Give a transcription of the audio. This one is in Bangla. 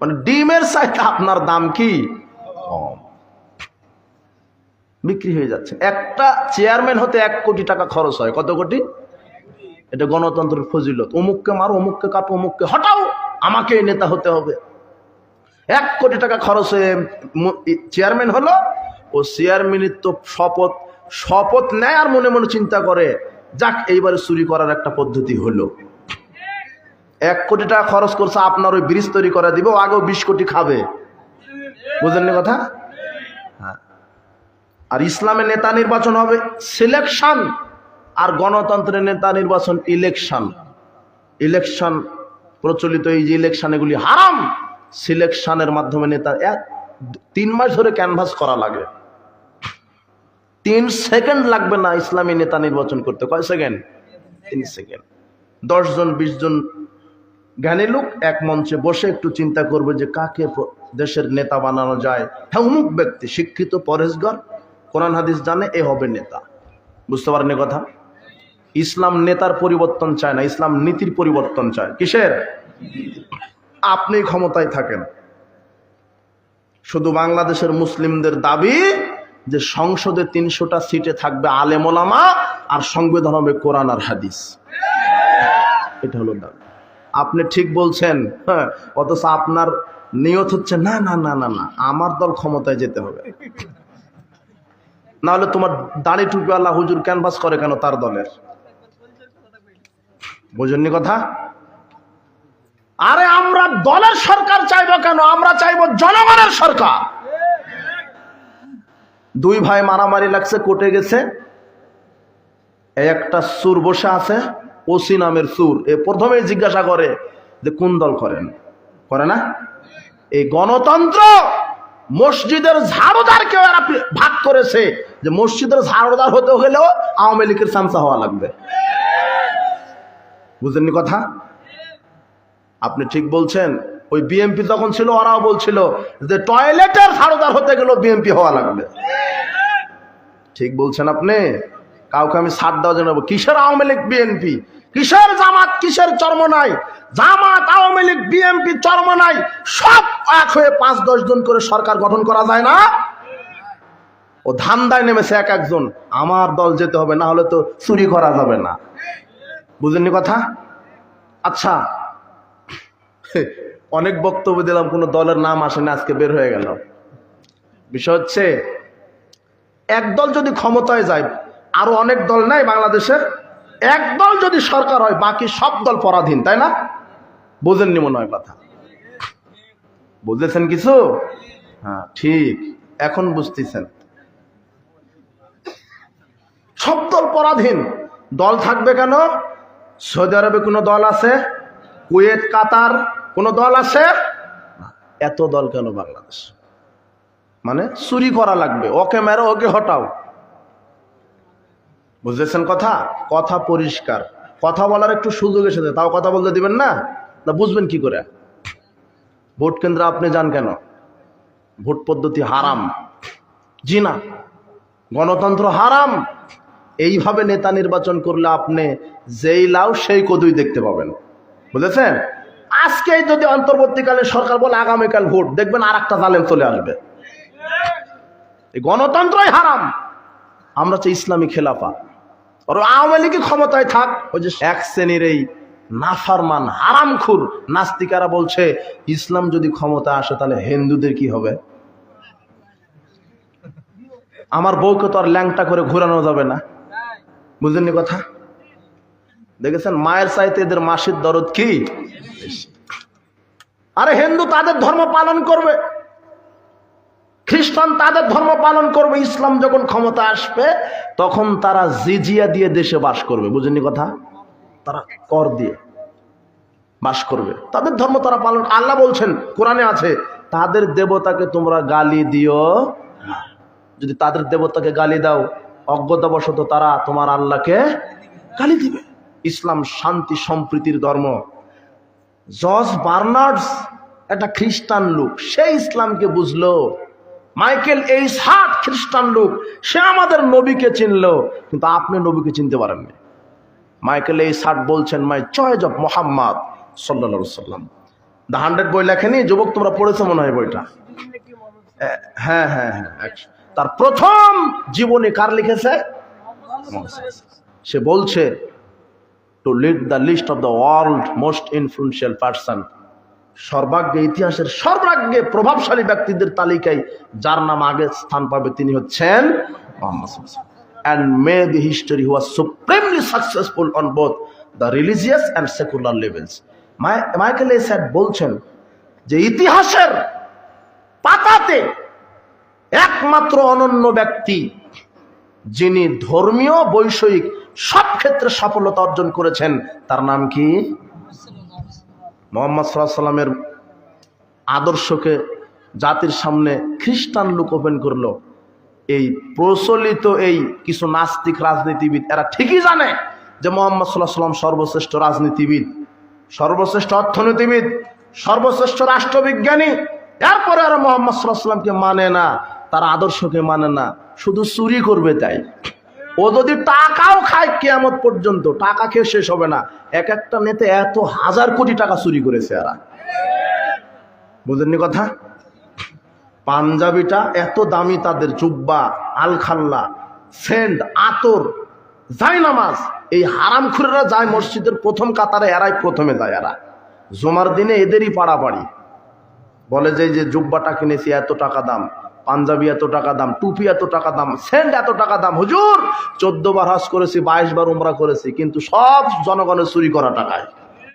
মানে ডিমের চাইতে আপনার দাম কি? কম। বিক্রি হয়ে যাচ্ছে। একটা চেয়ারম্যান হতে এক কোটি টাকা খরচ হয়। কত কোটি? এটা গণতন্ত্রের ফজিলত। অমুককে মারো অমুককে কাটো অমুককে হটাও আমাকে নেতা হতে হবে। এক কোটি টাকা খরচ হয়ে চেয়ারম্যান হলো ও চেয়ারম্যানের তো শপথ শপথ নেয় আর মনে মনে চিন্তা করে যাক এইবারে চুরি করার একটা পদ্ধতি হলো। এক কোটি টাকা খরচ করছে, আপনার ওই ব্রিজ তৈরি করে দিবে ও আগেও বিশ কোটি খাবে। বুঝলেন কথা? হ্যাঁ। আর ইসলামের নেতা নির্বাচন হবে সিলেকশন আর গণতন্ত্রের নেতা নির্বাচন ইলেকশন ইলেকশন প্রচলিত এই যে ইলেকশন এগুলি হারাম সিলেকশনের মাধ্যমে নেতা এক, তিন মাস ধরে ক্যানভাস করা লাগে। তিন সেকেন্ড লাগবে না ইসলামী নেতা নির্বাচন করতে। কয় সেকেন্ড? তিন সেকেন্ড। দশজন বিশ জন জ্ঞানী লোক এক মঞ্চে বসে একটু চিন্তা করবে যে কাকে দেশের নেতা বানানো যায়। হ্যাঁ অমুক ব্যক্তি, শিক্ষিত পরেশগর, কোরআন হাদিস জানে এ হবে নেতা। বুঝতে পারেন কথা? ইসলাম নেতার পরিবর্তন চায় না, ইসলাম নীতির পরিবর্তন চায়। কিসের? আপনি ক্ষমতায় থাকেন। শুধু বাংলাদেশের মুসলিমদের দাবি যে সংসদে তিনশোটা সিটে থাকবে আলেমোলামা আর সংবিধান হবে কোরআন আর হাদিস। এটা হলো দাবি। আপনি ঠিক বলছেন হ্যাঁ অথচ আপনার নিয়ত হচ্ছে না না না না না, আমার দল ক্ষমতায় যেতে হবে। নাহলে তোমার দাড়ি টুপি আল্লাহ হুজুর ক্যানভাস করে কেন তার দলের? বুঝেননি কথা? আরে আমরা দলের সরকার চাইব কেন? আমরা চাইব জনগণের সরকার। দুই ভাই মারামারি লাগছে, কোর্টে গেছে। একটা সুর বসে আছে। ওসি নামের সুর। এ প্রথমে জিজ্ঞাসা করে যে কোন দল করেন? করে না? এই গণতন্ত্র মসজিদের ঝাড়ুদারকে এরা ভাগ করেছে যে মসজিদের ঝাড়ুদার হতে হলেও আওয়ামী লীগের চামচা হওয়া লাগবে। বুঝলেননি কথা? আপনি ঠিক বলছেন। ওই বিএমপি তখন ছিল, ওরাও বলছিল যে টয়লেটের ঝাড়ুদার হতে গেলেও বিএমপি হওয়া লাগবে। ঠিক বলছেন আপনি? কাউকে আমি ছাড় দেওয়া জানাব কিসের আওয়ামী লীগ বিএনপি কিসের জামাত, কিসের চর্ম নাই? জামাত, আওয়ামী লীগ বিএনপি চর্ম নাই? সব এক হয়ে পাঁচ, দশ জন করে সরকার গঠন করা যায় না? ও ধান্দায় নেমেছে এক একজন। আমার দল যেতে হবে, না হলে তো চুরি করা যাবে না। বুঝেননি কথা? আচ্ছা। অনেক বক্তব্য দিলাম, কোনো দলের নাম আসে না আজকে বের হয়ে গেল। বিষয় হচ্ছে, একদল যদি ক্ষমতায় যায় আরও অনেক দল নাই বাংলাদেশের। একদল যদি সরকার হয়, বাকি সব দল পরাধীন, তাই না? বোঝেননি মনে হয় কথা। বুঝেছেন কিছু? হ্যাঁ ঠিক। এখন বুঝতেছেন। সব দল পরাধীন। দল থাকবে কেন? সৌদি আরবে কোনো দল আছে? কুয়েত, কাতার কোনো দল আছে? এত দল কেন বাংলাদেশ? মানে চুরি করা লাগবে। ওকে মেরো, ওকে হটাও। বুঝতেছেন কথা? কথা পরিষ্কার। কথা বলার একটু সুযোগ এসেছে, তাও কথা বলতে দিবেন না? না, বুঝবেন কি করে? ভোট কেন্দ্রে আপনি যান কেন? ভোট পদ্ধতি হারাম। জি না। গণতন্ত্র হারাম। এইভাবে নেতা নির্বাচন করলে আপনি যেই লাউ, সেই কদুই দেখতে পাবেন। বুঝেছেন? আজকেই যদি অন্তর্বর্তীকালে সরকার বলে আগামীকাল ভোট, দেখবেন আর একটা জালেম চলে আসবে। গণতন্ত্রই হারাম। আমরা চাই ইসলামী খেলাফা। আওয়ামী লীগই ক্ষমতায় থাক। ওই যে এক শ্রেণির এই নাফারমান হারামখুর নাস্তিকারা বলছে, ইসলাম যদি ক্ষমতা আসে তাহলে হিন্দুদের কি হবে? আমার বউকে তো আর ল্যাংটা করে ঘোরানো যাবে না। বুঝলেননি কথা? দেখেছেন, মায়ের চাইতে এদের মাসির দরদ কি। আরে হিন্দু তাদের ধর্ম পালন করবে। খ্রিস্টান তাদের ধর্ম পালন করবে, ইসলাম যখন ক্ষমতা আসবে, তখন তারা জিজিয়া দিয়ে দেশে বাস করবে। বুঝেননি কথা? তারা কর দিয়ে বাস করবে। তাদের ধর্ম তারা পালন, আল্লাহ বলছেন, কোরআনে আছে, তাদের দেবতাকে তোমরা গালি দিও। যদি তাদের দেবতাকে গালি দাও, অজ্ঞতাবশত তারা তোমার আল্লাহকে গালি দিবে। ইসলাম শান্তি সম্প্রীতির ধর্ম। জর্জ বার্নার্ডস একটা খ্রিস্টান লোক, সে ইসলামকে বুঝলো। মাইকেল এই হার্ট খ্রিস্টান লোক, সে আমাদের নবীকে চিনলো, কিন্তু আপনি নবীকে চিনতে পারেননি। মাইকেল এইস হার্ট বলছেন মাই চয়েজ অফ মোহাম্মদ সাল্লা সাল্লাম দ্য হান্ড্রেড বই লেখেনি, যুবক তোমরা পড়েছো মনে হয় বইটা? হ্যাঁ হ্যাঁ হ্যাঁ তার প্রথম জীবনী কার লিখেছে? সে বলছে to lead the list of the world most influential person সর্বাগ্যে ইতিহাসের সর্বাগ্রে প্রভাবশালী ব্যক্তিদের তালিকায় যার নাম আগে স্থান পাবে তিনি হচ্ছেন and may the history was supremely successful on both the religious and secular levels Michael A sir বলছেন যে ইতিহাসের পাতাতে একমাত্র অনন্য ব্যক্তি যিনি ধর্মীয়, বৈষয়িক সব ক্ষেত্রে সফলতা অর্জন করেছেন, তার নাম কি? মোহাম্মদ সাল্লাহ সাল্লামের আদর্শকে জাতির সামনে খ্রিস্টান লোক ওপেন করল। এই প্রচলিত এই কিছু নাস্তিক রাজনীতিবিদ, এরা ঠিকই জানে যে মোহাম্মদ সাল্লাহ সাল্লাম সর্বশ্রেষ্ঠ রাজনীতিবিদ, সর্বশ্রেষ্ঠ অর্থনীতিবিদ, সর্বশ্রেষ্ঠ রাষ্ট্রবিজ্ঞানী। এরপরে আর মোহাম্মদ সাল্লাহ সাল্লামকে মানে না, তার আদর্শকে মানে না, শুধু চুরি করবে তাই। ও যদি টাকাও খায় কেয়ামত পর্যন্ত, টাকা খেয়ে শেষ হবে না। এক একটা নেতা এত হাজার কোটি টাকা চুরি করেছে এরা। বুঝেননি কথা? পাঞ্জাবিটা এত দামি তাদের, জুব্বা, আলখাল্লা, সেন্ট, আতর জায়নামাজ এই হারামখুরেরা যায় মসজিদের প্রথম কাতারে, এরাই প্রথমে যায় এরা। জুমার দিনে এদেরই পাড়াপাড়ি। বলে যে যে জুব্বাটা কিনেছি, এত টাকা দাম। পাঞ্জাবি এত টাকা দাম, টুপি এত টাকা দাম, সেন্ট এত টাকা দাম। হুজুর, চোদ্দ বার হাস করেছি, বাইশ বার উমরা করেছি, কিন্তু সব জনগণের চুরি করা টাকায়।